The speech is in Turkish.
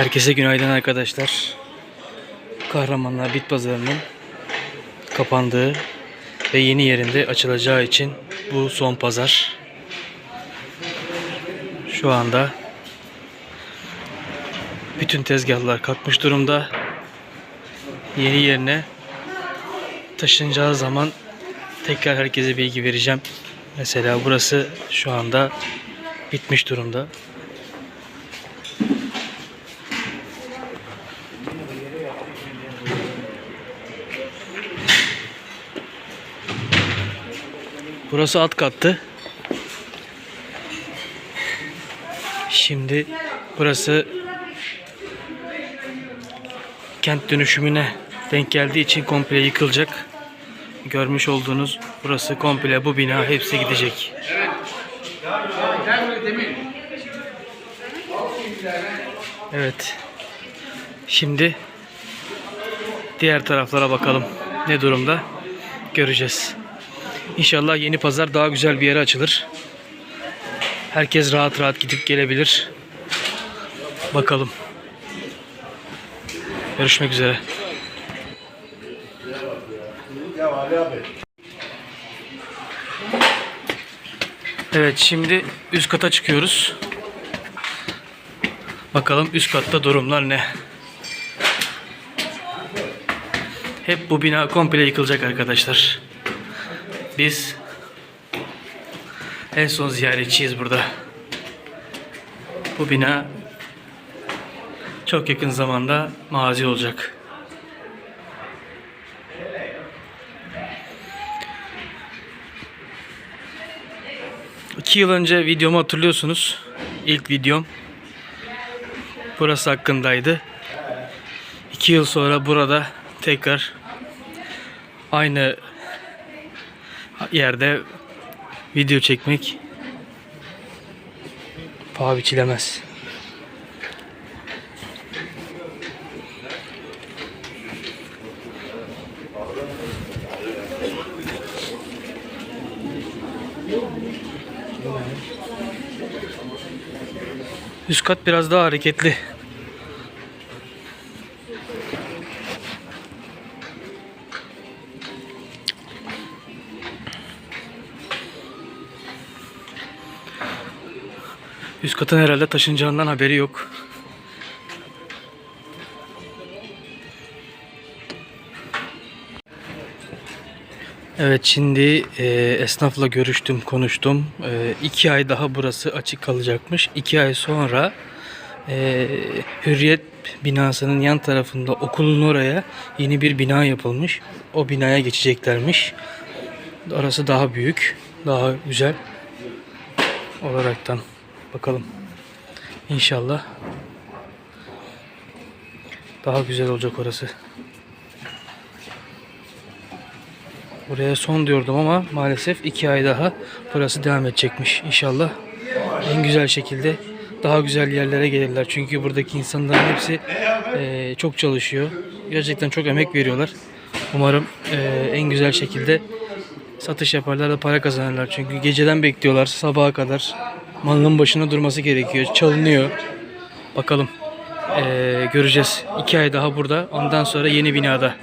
Herkese günaydın arkadaşlar. Kahramanlar Bit Pazarı'nın kapandığı ve yeni yerinde açılacağı için bu son pazar. Şu anda bütün tezgahlar kalkmış durumda. Yeni yerine taşınacağı zaman tekrar herkese bilgi vereceğim. Mesela burası şu anda bitmiş durumda. Burası alt kattı. Şimdi burası kent dönüşümüne denk geldiği için komple yıkılacak. Görmüş olduğunuz burası komple bu bina hepsi gidecek. Evet. Şimdi diğer taraflara bakalım. Ne durumda? Göreceğiz. İnşallah yeni pazar daha güzel bir yere açılır. Herkes rahat rahat gidip gelebilir. Bakalım. Görüşmek üzere. Evet şimdi üst kata çıkıyoruz. Bakalım üst katta durumlar ne? Hep bu bina komple yıkılacak arkadaşlar. Biz en son ziyaretçiyiz burada. Bu bina çok yakın zamanda mazi olacak. İki yıl önce videomu hatırlıyorsunuz. İlk videom burası hakkındaydı. İki yıl sonra burada tekrar aynı yerde video çekmek paha biçilemez. Üst kat biraz daha hareketli. Üst katın herhalde taşınacağından haberi yok. Evet şimdi e, esnafla görüştüm, konuştum. E, iki ay daha burası açık kalacakmış. İki ay sonra e, Hürriyet binasının yan tarafında okulun oraya yeni bir bina yapılmış. O binaya geçeceklermiş. Orası daha büyük, daha güzel olaraktan. Bakalım. İnşallah daha güzel olacak orası. Buraya son diyordum ama maalesef iki ay daha burası devam edecekmiş. İnşallah en güzel şekilde daha güzel yerlere gelirler. Çünkü buradaki insanların hepsi eee, çok çalışıyor. Gerçekten çok emek veriyorlar. Umarım eee, en güzel şekilde satış yaparlar da para kazanırlar. Çünkü geceden bekliyorlar sabaha kadar. Malının başına durması gerekiyor. Çalınıyor. Bakalım. Eee, göreceğiz. İki ay daha burada. Ondan sonra yeni binada.